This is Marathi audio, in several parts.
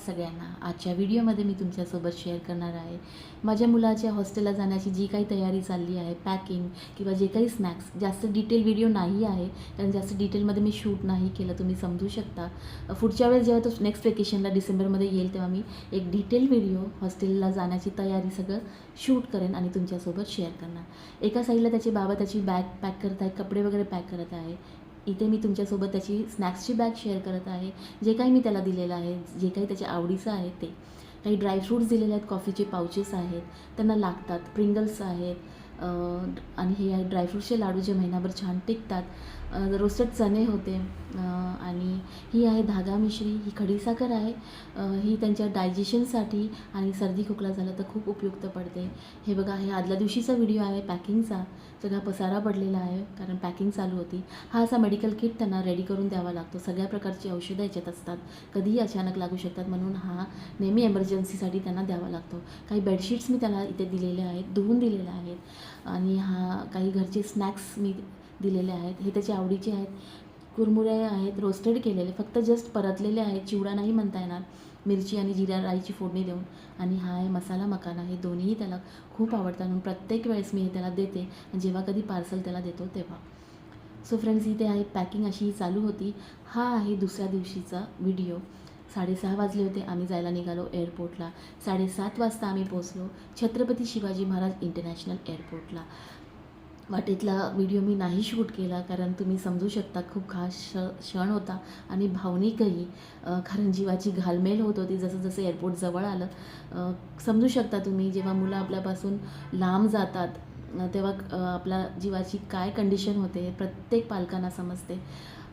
सगळ्यांना. आजच्या व्हिडिओमध्ये मी तुमच्यासोबत शेअर करणार आहे. माझ्या मुलाच्या हॉस्टेलला जाण्याची जी काही तयारी चालली आहे पॅकिंग किंवा जे काही स्नॅक्स जास्त डिटेल व्हिडिओ नाही आहे कारण जास्त डिटेलमध्ये मी शूट नाही केलं तुम्ही समजू शकता. पुढच्या वेळेस जेव्हा तो नेक्स्ट वेकेशनला डिसेंबरमध्ये येईल तेव्हा मी एक डिटेल व्हिडिओ हॉस्टेलला जाण्याची तयारी सगळं शूट करेन आणि तुमच्यासोबत शेअर करणार. एका साईडला त्याचे बाबा त्याची बॅग पॅक करत आहे कपडे वगैरे पॅक करत आहे. इथे मी तुमच्यासोबत त्याची स्नॅक्सची बॅग शेअर करत आहे. जे काही मी त्याला दिलेलं आहे जे काही त्याच्या आवडीचं आहे ते. काही ड्रायफ्रूट्स दिलेले आहेत कॉफीचे पाउचेस आहेत त्यांना लागतात प्रिंगल्स आहेत आणि हे ड्रायफ्रूट्सचे ड्रायफ्रूटचे लाडू जे महिनाभर छान टिकतात. रोस्टेड चणे होते. आणि ही आहे धागा मिश्री. ही खडीसाखर आहे. ही त्यांच्या डायजेशनसाठी आणि सर्दी खोकला झाला तर खूप उपयुक्त पडते. हे बघा हे आदल्या दिवशीचा व्हिडिओ आहे पॅकिंगचा. सगळा पसारा पडलेला आहे कारण पॅकिंग चालू होती. हा असा मेडिकल किट त्यांना रेडी करून द्यावा लागतो. सगळ्या प्रकारची औषधं याच्यात असतात. कधीही अचानक लागू शकतात म्हणून हा नेहमी एमर्जन्सीसाठी त्यांना द्यावा लागतो. काही बेडशीट्स मी त्याला इथे दिलेले आहेत धुवून दिलेल्या आहेत. आणि हा काही घरचे स्नॅक्स मी दिलेले आहेत हे त्याच्या आवडीचे आहेत. कुरमुरे आहेत रोस्टेड केलेले फक्त जस्ट परतलेले आहेत चिवडा नाही म्हणता येणार. मिरची आणि जिरा राईची फोडणी देऊन. आणि हा आहे मसाला मकाना हे दोन्हीही त्याला खूप आवडतात. म्हणून प्रत्येक वेळेस मी हे त्याला देते जेव्हा कधी पार्सल त्याला देतो तेव्हा. सो फ्रेंड्स इथे आहे पॅकिंग अशी चालू होती. हा आहे दुसऱ्या दिवशीचा व्हिडिओ साडेसहा वाजले होते आम्ही जायला निघालो एअरपोर्टला साडेसात वाजता आम्ही पोचलो छत्रपती शिवाजी महाराज इंटरनॅशनल एअरपोर्टला वाटेतला व्हिडिओ मी नाही शूट केला कारण तुम्ही समजू शकता खूप खास क्षण होता आणि भावनिकही कारण जीवाची घालमेल होत होती जसं जसं एअरपोर्ट जवळ आलं. समजू शकता तुम्ही जेव्हा मुलं आपल्यापासून लांब जातात तेव्हा आपला आपल्या जीवाची काय कंडिशन होते प्रत्येक पालकांना समजते.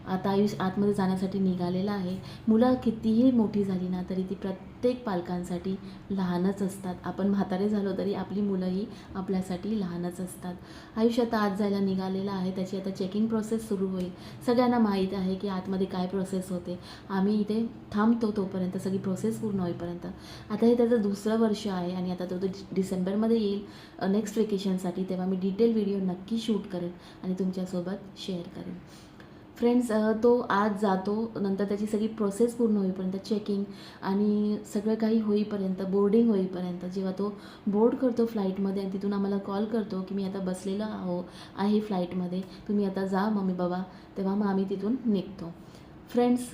आता आयुष्य आतमध्ये जाण्यासाठी निघालेला आहे. मुलं कितीही मोठी झाली ना तरी ती प्रत्येक पालकांसाठी लहानच असतात. आपण म्हातारे झालो तरी आपली मुलंही आपल्यासाठी लहानच असतात. आयुष्य आता आत जायला निघालेलं आहे त्याची आता चेकिंग प्रोसेस सुरू होईल. सगळ्यांना माहीत आहे की आतमध्ये काय प्रोसेस होते. आम्ही इथे थांबतो तोपर्यंत सगळी प्रोसेस पूर्ण होईपर्यंत. आता हे त्याचं दुसरं वर्ष आहे आणि आता तो डिसेंबरमध्ये येईल. नेक्स्ट वेकेशनसाठी तेव्हा मी डिटेल व्हिडिओ नक्की शूट करेन आणि तुमच्यासोबत शेअर करेन. फ्रेंड्स तो आज जातो नंतर त्याची सगळी प्रोसेस पूर्ण होईपर्यंत चेकिंग आणि सगळं काही होईपर्यंत बोर्डिंग होईपर्यंत जेव्हा तो बोर्ड करतो फ्लाईटमध्ये आणि तिथून आम्हाला कॉल करतो की मी आता बसलेलो आहो आहे फ्लाईटमध्ये तुम्ही आता जा मम्मी बाबा तेव्हा मग आम्ही तिथून निघतो. फ्रेंड्स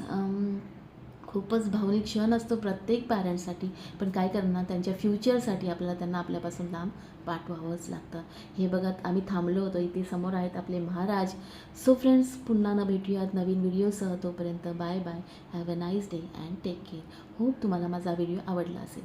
खूपच भावनिक क्षण असतो प्रत्येक पॅरेंट्ससाठी पण काय करणार त्यांच्या फ्युचरसाठी आपल्याला त्यांना आपल्यापासून लांब पाठवावंच लागतं. हे बघत आम्ही थांबलो होतो. इथे समोर आहेत आपले महाराज. सो फ्रेंड्स पुन्हा न भेटूयात नवीन व्हिडिओसह तोपर्यंत bye bye have a nice day and take care hope तुम्हाला माझा व्हिडिओ आवडला असेल.